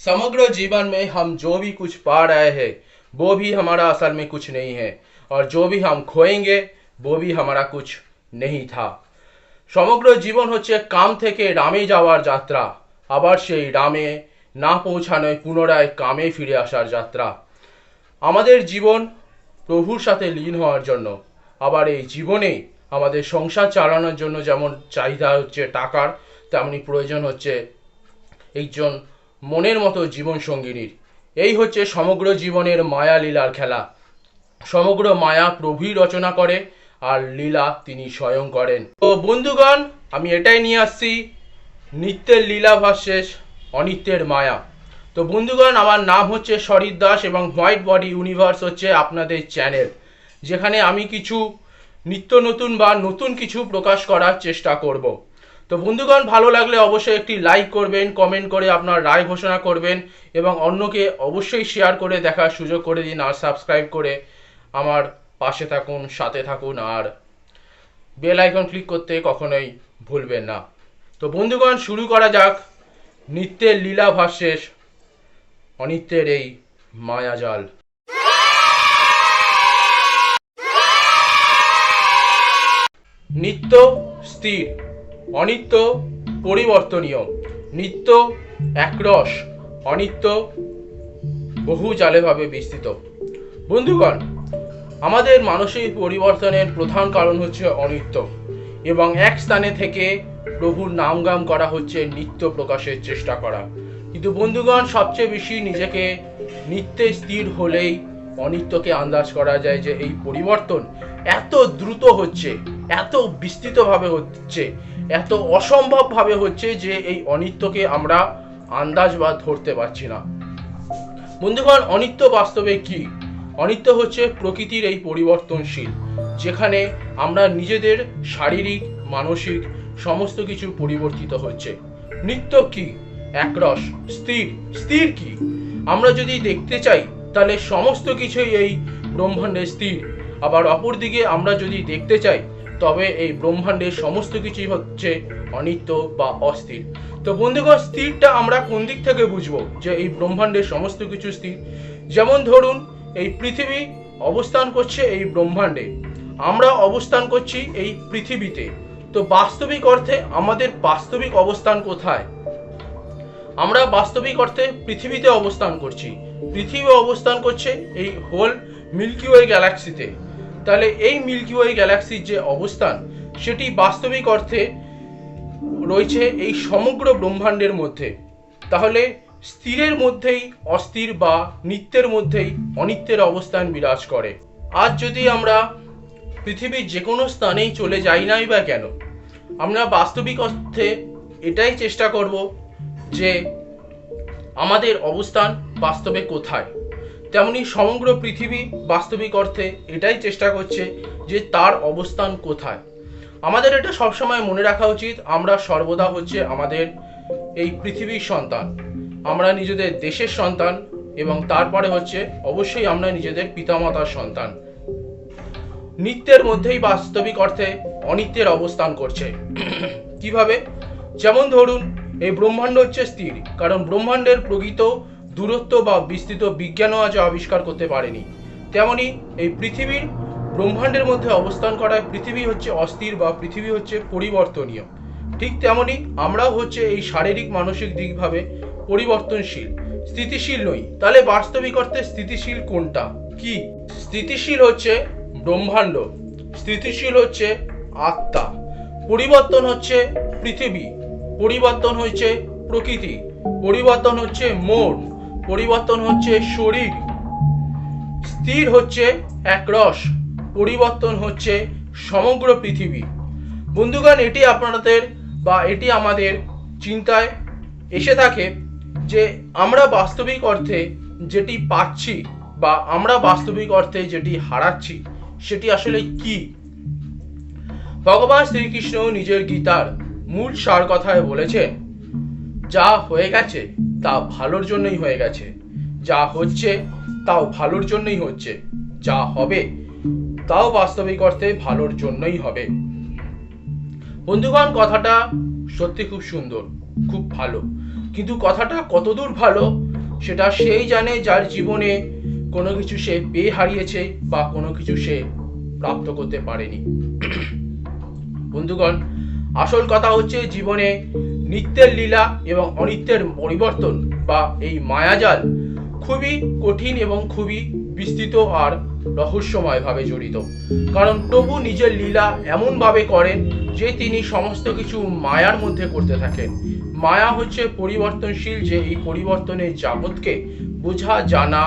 समग्र जीवन में हम जो भी कुछ पा रहे हैं वो भी हमारा असल में कुछ नहीं है और जो भी हम खोएंगे वो भी हमारा कुछ नहीं था সমগ্র জীবন হচ্ছে কাম থেকে রামে যাওয়ার যাত্রা আবার সেই রামে না পৌঁছানোয় পুনরায় কামে ফিরে আসার যাত্রা আমাদের জীবন প্রভুর সাথে লীন হওয়ার জন্য আবার এই জীবনে আমাদের সংসার চালানোর জন্য যেমন চাহিদা হচ্ছে টাকার তেমনি প্রয়োজন হচ্ছে একজন মনের মতো জীবন সঙ্গিনীর। এই হচ্ছে সমগ্র জীবনের মায়া লীলার খেলা। সমগ্র মায়া প্রভুই রচনা করে, আর লীলা তিনি স্বয়ং করেন। তো বন্ধুগণ, আমি এটাই নিয়ে আসছি, নিত্যের লীলা ভার্সেস অনিত্যের মায়া। তো বন্ধুগণ, আমার নাম হচ্ছে শরীর দাস এবং হোয়াইট বডি ইউনিভার্স হচ্ছে আপনাদের চ্যানেল, যেখানে আমি কিছু নিত্য নতুন বা নতুন কিছু প্রকাশ করার চেষ্টা করব। তো বন্ধুগণ, ভালো লাগলে অবশ্যই একটি লাইক করবেন কমেন্ট করে আপনার রায় ঘোষণা করবেন এবং অন্যকে অবশ্যই শেয়ার করে দেখার সুযোগ করে দিন আর সাবস্ক্রাইব করে আমার পাশে থাকুন, সাথে থাকুন আর বেল আইকন ক্লিক করতে কখনোই ভুলবেন না। তো বন্ধুগণ, শুরু করা যাক নিত্যের লীলা ভাষ্যের, অনিত্যের এই মায়াজাল। নিত্য স্থির। অনিত্য পরিবর্তনীয়। নিত্য একরস, অনিত্য বহু জালেভাবে বিস্তৃত। বন্ধুগণ, আমাদের মানসিক পরিবর্তনের প্রধান কারণ হচ্ছে অনিত্য এবং এক স্থানে থেকে প্রভুর নামগাম করা হচ্ছে নিত্য প্রকাশের চেষ্টা করা। কিন্তু বন্ধুগণ, সবচেয়ে বেশি নিজেকে নিত্যে স্থির হলেই অনিত্যকে আন্দাজ করা যায় যে এই পরিবর্তন এত দ্রুত হচ্ছে, এত বিস্তৃতভাবে হচ্ছে এত অসম্ভবভাবে হচ্ছে যে এই অনিত্যকে আমরা আন্দাজ বা ধরতে পারছি না। বন্ধুগণ, অনিত্য বাস্তবে কি? অনিত্য হচ্ছে প্রকৃতির এই পরিবর্তনশীল, যেখানে আমরা নিজেদের শারীরিক, মানসিক সমস্ত কিছু পরিবর্তিত হচ্ছে। নিত্য কি? একরস, স্থির। স্থির কি? আমরা যদি দেখতে চাই, তাহলে সমস্ত কিছুই এই ব্রহ্মাণ্ডে স্থির। আবার অপরদিকে আমরা যদি দেখতে চাই তবে এই ব্রহ্মাণ্ডের সমস্ত কিছুই হচ্ছে অনিত্য বা অস্থির। তো বন্ধুগণ, স্থিরটা আমরা কোন দিক থেকে বুঝব? যে এই ব্রহ্মাণ্ডের সমস্ত কিছু স্থির। যেমন ধরুন, এই পৃথিবী অবস্থান করছে এই ব্রহ্মাণ্ডে। আমরা অবস্থান করছি এই পৃথিবীতে। তো বাস্তবিক অর্থে আমাদের বাস্তবিক অবস্থান কোথায়? আমরা বাস্তবিক অর্থে পৃথিবীতে অবস্থান করছি। পৃথিবী অবস্থান করছে এই হোল মিল্কি ওয়ে গ্যালাক্সিতে। তাহলে এই মিল্কি ওয়ে গ্যালাক্সির যে অবস্থান, সেটি বাস্তবিক অর্থে রয়েছে এই সমগ্র ব্রহ্মাণ্ডের মধ্যে। তাহলে স্থিরের মধ্যেই অস্থির বা নিত্যের মধ্যেই অনিত্যের অবস্থান বিরাজ করে। আজ যদি আমরা পৃথিবীর যে কোনো স্থানেই চলে যাই নাই বা কেন, আমরা বাস্তবিক অর্থে এটাই চেষ্টা করব যে আমাদের অবস্থান বাস্তবে কোথায়। তেমনি সমগ্র পৃথিবী বাস্তবিক অর্থে এটাই চেষ্টা করছে যে তার অবস্থান কোথায়। আমাদের এটা সবসময় মনে রাখা উচিত, আমরা সর্বদা হচ্ছে আমাদের এই পৃথিবীর সন্তান। আমরা নিজেদের দেশের সন্তান এবং তারপরে হচ্ছে অবশ্যই আমরা নিজেদের পিতামাতার সন্তান। নিত্যের মধ্যেই বাস্তবিক অর্থে অনিত্যের অবস্থান করছে। কীভাবে? যেমন ধরুন, এই ব্রহ্মাণ্ড হচ্ছে স্থির, কারণ ব্রহ্মাণ্ডের প্রকৃত দূরত্ব বা বিস্তৃত বিজ্ঞানও আজ আবিষ্কার করতে পারেনি। তেমনি এই পৃথিবীর ব্রহ্মাণ্ডের মধ্যে অবস্থান করায় পৃথিবী হচ্ছে অস্থির বা পৃথিবী হচ্ছে পরিবর্তনীয়। ঠিক তেমনি আমরাও হচ্ছে এই শারীরিক মানসিক দিকভাবে পরিবর্তনশীল, স্থিতিশীল নই। তাহলে বাস্তবিক অর্থে স্থিতিশীল কোনটা? কি? স্থিতিশীল হচ্ছে ব্রহ্মাণ্ড, স্থিতিশীল হচ্ছে আত্মা। পরিবর্তন হচ্ছে পৃথিবী, পরিবর্তন হচ্ছে প্রকৃতি, পরিবর্তন হচ্ছে মন পরিবর্তন হচ্ছে শরীর, স্থির হচ্ছে একরস পরিবর্তন হচ্ছে সমগ্র পৃথিবী। বন্ধুগণ, এটি আপনাদের বা এটি আমাদের চিন্তায় এসে থাকে যে আমরা বাস্তবিক অর্থে যেটি পাচ্ছি বা আমরা বাস্তবিক অর্থে যেটি হারাচ্ছি, সেটি আসলে কি? ভগবান শ্রীকৃষ্ণ নিজের গীতার মূল সার কথায় বলেছেন, যা হয়ে গেছে তা ভালোর জন্যই হয়ে গেছে। যা হচ্ছে, তাও ভালোর জন্যই হচ্ছে। যা হবে, তাও বাস্তবিক অর্থে ভালোর জন্যই হবে। বন্ধুগণ, কথাটা সত্যি খুব সুন্দর, খুব ভালো। কিন্তু কথাটা কতদূর ভালো, সেটা সেই জানে যার জীবনে কোনো কিছু সে পেয়ে হারিয়েছে বা কোনো কিছু সে প্রাপ্ত করতে পারেনি। বন্ধুগণ, আসল কথা হচ্ছে, জীবনে নিত্যের লীলা এবং অনিত্যের পরিবর্তন বা এই মায়াজাল খুবই কঠিন এবং খুবই বিস্তৃত আর রহস্যময়ভাবে জড়িত। কারণ প্রভু নিজের লীলা এমনভাবে করেন যে তিনি সমস্ত কিছু মায়ার মধ্যে করতে থাকেন। মায়া হচ্ছে পরিবর্তনশীল যে এই পরিবর্তনের যাবতকে বোঝা জানা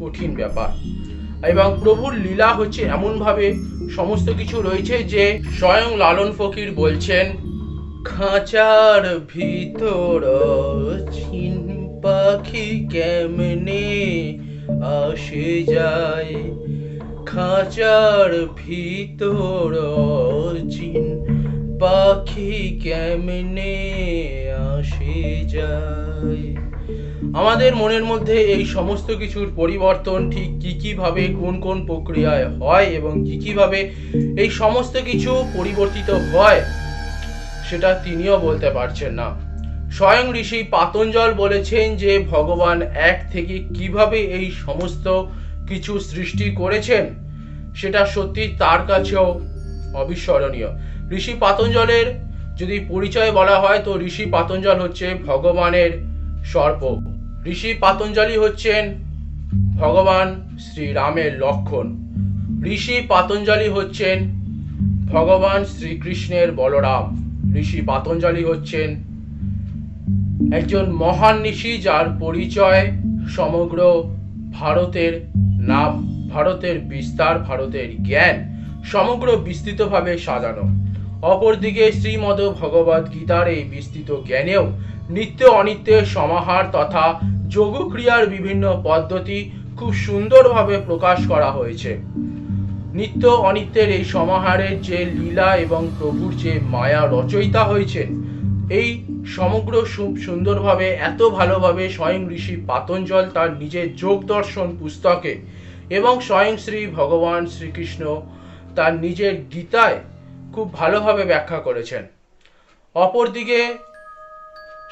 কঠিন ব্যাপার। এবং প্রভুর লীলা হচ্ছে এমনভাবে সমস্ত কিছু রয়েছে যে স্বয়ং লালন ফকির বলছেন খাঁচার ভিতর চিন পাখি কেমনে? আসে যায় খাঁচার ভিতর চিন পাখি কেমনে? আসে যায়। আমাদের মনের মধ্যে এই সমস্ত কিছুর পরিবর্তন ঠিক কি কীভাবে, কোন কোন প্রক্রিয়ায় হয় এবং কি কীভাবে এই সমস্ত কিছু পরিবর্তিত হয়? সেটা তিনিও বলতে পারছেন না। স্বয়ং ঋষি পাতঞ্জল বলেছেন যে, ভগবান এক থেকে কীভাবে এই সমস্ত কিছু সৃষ্টি করেছেন, সেটা সত্যি তার কাছেও অবিস্মরণীয়। ঋষি পাতঞ্জলের যদি পরিচয় বলা হয়, তো ঋষি পাতঞ্জল হচ্ছে ভগবানের সর্প। ঋষি পাতঞ্জলি হচ্ছেন ভগবান শ্রীরামের লক্ষণ। ঋষি পাতঞ্জলি হচ্ছেন ভগবান শ্রীকৃষ্ণের বলরাম। ঋষি পাতঞ্জলি হচ্ছেন একজন মহান ঋষি যার পরিচয় সমগ্র ভারতের নাম, ভারতের বিস্তার, ভারতের জ্ঞান সমগ্র বিস্তৃতভাবে সাজানো। অপরদিকে শ্রীমদ ভগবদ গীতার এই বিস্তৃত জ্ঞানেও নিত্য অনিত্যের সমাহার তথা যোগক্রিয়ার বিভিন্ন পদ্ধতি খুব সুন্দরভাবে প্রকাশ করা হয়েছে। নিত্য অনিত্যের এই সমাহারের যে লীলা এবং প্রভুর যে মায়া রচয়িতা হয়েছে এই সমগ্র সুন্দরভাবে এত ভালোভাবে স্বয়ং ঋষি পাতঞ্জল তার নিজের যোগ দর্শন পুস্তকে এবং স্বয়ং শ্রী ভগবান শ্রীকৃষ্ণ তার নিজের গীতায় খুব ভালোভাবে ব্যাখ্যা করেছেন। অপরদিকে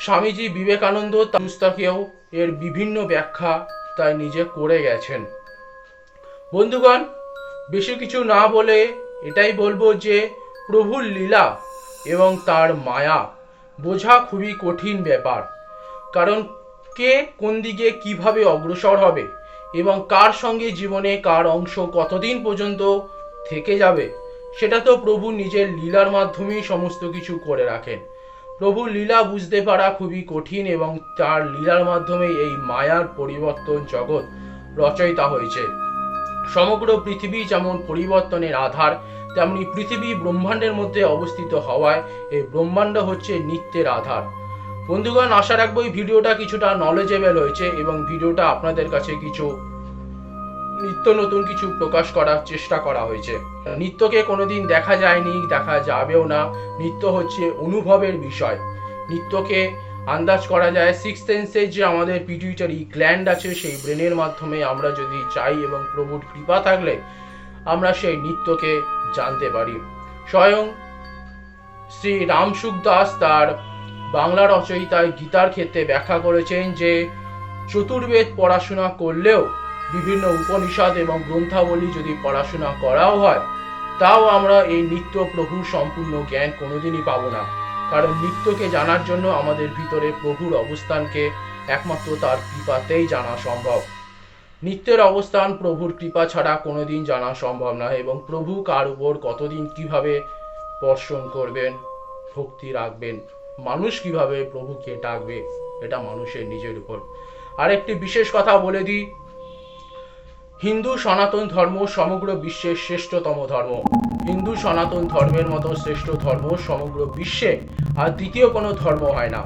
স্বামীজি বিবেকানন্দ পুস্তকেও এর বিভিন্ন ব্যাখ্যা তাই নিজে করে গেছেন। বন্ধুগণ বেশি কিছু না বলে এটাই বলব যে প্রভুর লীলা এবং তার মায়া বোঝা খুবই কঠিন ব্যাপার। কারণ কে কোন দিকে কীভাবে অগ্রসর হবে এবং কার সঙ্গে জীবনে কার অংশ কতদিন পর্যন্ত থেকে যাবে, সেটা তো প্রভু নিজের লীলার মাধ্যমেই সমস্ত কিছু করে রাখেন। প্রভুর লীলা বুঝতে পারা খুবই কঠিন এবং তার লীলার মাধ্যমে এই মায়ার পরিবর্তন জগৎ রচয়িতা হয়েছে। সমগ্র পৃথিবী যেমন পরিবর্তনের আধার, তেমনি পৃথিবী ব্রহ্মাণ্ডের মধ্যে অবস্থিত হওয়ায় এই ব্রহ্মাণ্ড হচ্ছে নিত্যের আধার। বন্ধুগণ, আশা রাখব এই ভিডিওটা কিছুটা নলেজেবল হয়েছে এবং ভিডিওটা আপনাদের কাছে কিছু নিত্য নতুন কিছু প্রকাশ করার চেষ্টা করা হয়েছে। নিত্যকে কোনোদিন দেখা যায়নি, দেখা যাবেও না। নিত্য হচ্ছে অনুভবের বিষয়। নিত্যকে আন্দাজ করা যায় সিক্স সেন্সের যে আমাদের পিটুইটারি গ্ল্যান্ড আছে, সেই ব্রেনের মাধ্যমে আমরা যদি চাই এবং প্রভুর কৃপা থাকলে, আমরা সেই নিত্যকে জানতে পারি। স্বয়ং শ্রী রামসুখ দাস তার বাংলা রচয়িতায় গীতার ক্ষেত্রে ব্যাখ্যা করেছেন যে, চতুর্বেদ পড়াশোনা করলেও বিভিন্ন উপনিষদ এবং গ্রন্থাবলী যদি পড়াশোনা করাও হয়, তাও আমরা এই নিত্য প্রভুর সম্পূর্ণ জ্ঞান কোনোদিনই পাবো না। কারণ নিত্যকে জানার জন্য আমাদের ভিতরে প্রভুর অবস্থানকে একমাত্র তার কৃপাতেই জানা সম্ভব। নিত্যের অবস্থান প্রভুর কৃপা ছাড়া কোনোদিন জানা সম্ভব নয় এবং প্রভু কার উপর কতদিন কীভাবে বর্ষণ করবেন, ভক্তি রাখবেন, মানুষ কীভাবে প্রভুকে ডাকবে, এটা মানুষের নিজের উপর। আরেকটি বিশেষ কথা বলে দিই হিন্দু সনাতন ধর্ম সমগ্র বিশ্বের শ্রেষ্ঠতম ধর্ম। হিন্দু সনাতন ধর্মের মতো শ্রেষ্ঠ ধর্ম সমগ্র বিশ্বে আর দ্বিতীয় কোনো ধর্ম হয় না।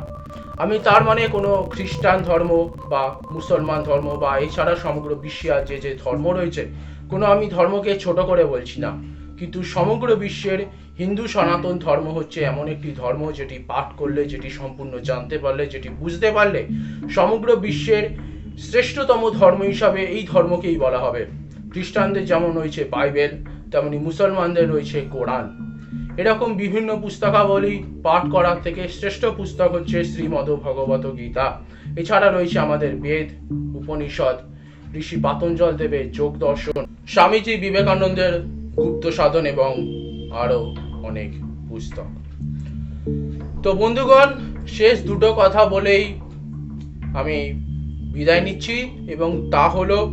আমি তার মানে কোনো খ্রিস্টান ধর্ম বা মুসলমান ধর্ম বা এছাড়া সমগ্র বিশ্বে আর যে যে ধর্ম রয়েছে, কোনো আমি ধর্মকে ছোট করে বলছি না। কিন্তু সমগ্র বিশ্বের হিন্দু সনাতন ধর্ম হচ্ছে এমন একটি ধর্ম যেটি পাঠ করলে, যেটি সম্পূর্ণ জানতে পারলে, যেটি বুঝতে পারলে সমগ্র বিশ্বের শ্রেষ্ঠতম ধর্ম হিসাবে এই ধর্মকেই বলা হবে। খ্রিস্টানদের যেমন রয়েছে বাইবেল, তেমনি মুসলমানদের রয়েছে কোরআন। এরকম বিভিন্ন পুস্তকাবলী পাঠ করার থেকে শ্রেষ্ঠ পুস্তক হচ্ছে শ্রীমদ ভগবত গীতা এছাড়া রয়েছে আমাদের বেদ, উপনিষদ, ঋষি পাতঞ্জল দেবের যোগ দর্শন, স্বামীজি বিবেকানন্দের গুপ্ত সাধন এবং আরও অনেক পুস্তক। তো বন্ধুগণ, শেষ দুটো কথা বলেই আমি বিদায় নিচ্ছি এবং তা হলো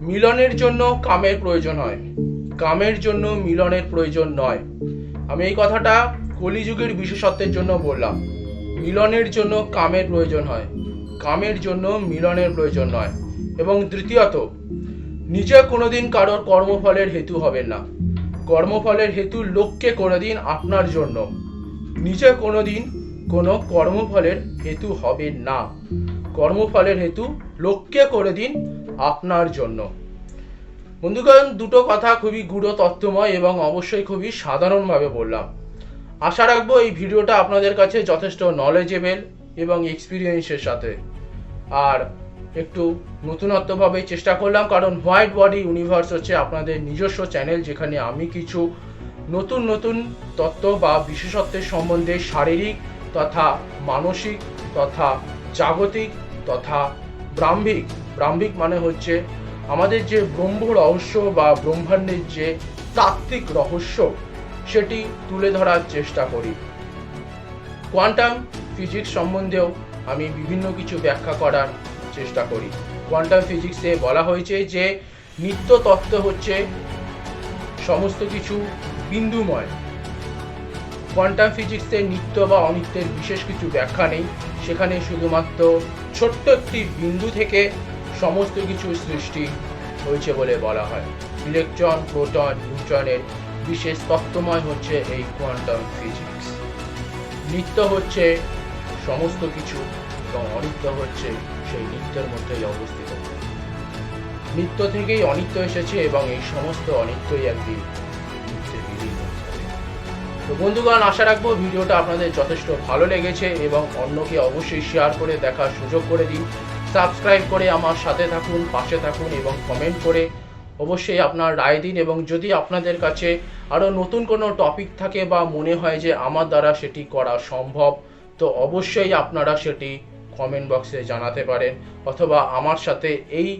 মিলনের জন্য কামের প্রয়োজন হয়। কামের জন্য মিলনের প্রয়োজন নয়। আমি এই কথাটা কলিযুগের বিশেষত্বের জন্য বললাম। মিলনের জন্য কামের প্রয়োজন হয়। কামের জন্য মিলনের প্রয়োজন নয়। এবং তৃতীয়ত, নিজে কোনোদিন কারোর কর্মফলের হেতু হবেন না। কর্মফলের হেতু লোককে করে দিন আপনার জন্য। নিজে কোনোদিন কোনো কর্মফলের হেতু হবে না। কর্মফলের হেতু লোককে করে দিন আপনার জন্য। বন্ধুগণ, দুটো কথা খুবই গূঢ় তত্ত্বময় এবং অবশ্যই খুবই সাধারণভাবে বললাম। আশা রাখব এই ভিডিওটা আপনাদের কাছে যথেষ্ট নলেজেবেল এবং এক্সপিরিয়েন্সের সাথে। আর একটু নতুনত্বভাবে চেষ্টা করলাম, কারণ হোয়াইট বডি ইউনিভার্স হচ্ছে আপনাদের নিজস্ব চ্যানেল যেখানে আমি কিছু নতুন নতুন তত্ত্ব বা বিশেষত্বের সম্বন্ধে শারীরিক তথা মানসিক তথা জাগতিক তথা ব্রাহ্মিক। ব্রাহ্মিক মানে হচ্ছে আমাদের যে ব্রহ্ম রহস্য বা ব্রহ্মাণ্ডের যে তাত্ত্বিক রহস্য, সেটি তুলে ধরার চেষ্টা করি। কোয়ান্টাম ফিজিক্স সম্বন্ধেও আমি বিভিন্ন কিছু ব্যাখ্যা করার চেষ্টা করি। কোয়ান্টাম ফিজিক্সে বলা হয়েছে যে নিত্য তত্ত্ব হচ্ছে সমস্ত কিছু বিন্দুময়। কোয়ান্টাম ফিজিক্সে নিত্য বা অনিত্যের বিশেষ কিছু ব্যাখ্যা নেই। সেখানে শুধুমাত্র ছোট্ট একটি বিন্দু থেকে সমস্ত কিছু সৃষ্টি হয়েছে বলে বলা হয়। ইলেকট্রন, প্রোটন, নিউট্রনের বিশেষ তত্ত্বময় হচ্ছে এই কোয়ান্টাম ফিজিক্স নিত্য হচ্ছে সমস্ত কিছু এবং অনিত্য হচ্ছে সেই নিত্যের মধ্যেই অবস্থিত। নিত্য থেকেই অনিত্য এসেছে এবং এই সমস্ত অনিত্যই একদিন তো বন্ধুগণ, আশা রাখব ভিডিওটা আপনাদের যথেষ্ট ভালো লেগেছে এবং অন্যকে অবশ্যই শেয়ার করে দেখার সুযোগ করে দিন। সাবস্ক্রাইব করে আমার সাথে থাকুন, পাশে থাকুন এবং কমেন্ট করে অবশ্যই আপনার রায় দিন এবং যদি আপনাদের কাছে আরও নতুন কোনো টপিক থাকে বা মনে হয় যে আমার দ্বারা সেটি করা সম্ভব, তো অবশ্যই আপনারা সেটি কমেন্ট বক্সে জানাতে পারেন অথবা আমার সাথে এই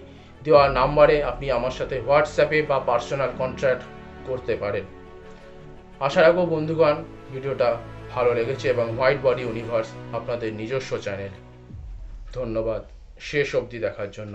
দেওয়া নাম্বারে আপনি আমার সাথে হোয়াটসঅ্যাপে বা পার্সোনাল কন্ট্যাক্ট করতে পারেন। আশা রাখব বন্ধুগণ, ভিডিওটা ভালো লেগেছে এবং হোয়াইট বডি ইউনিভার্স আপনাদের নিজস্ব চ্যানেল ধন্যবাদ, শেষ অবধি দেখার জন্য।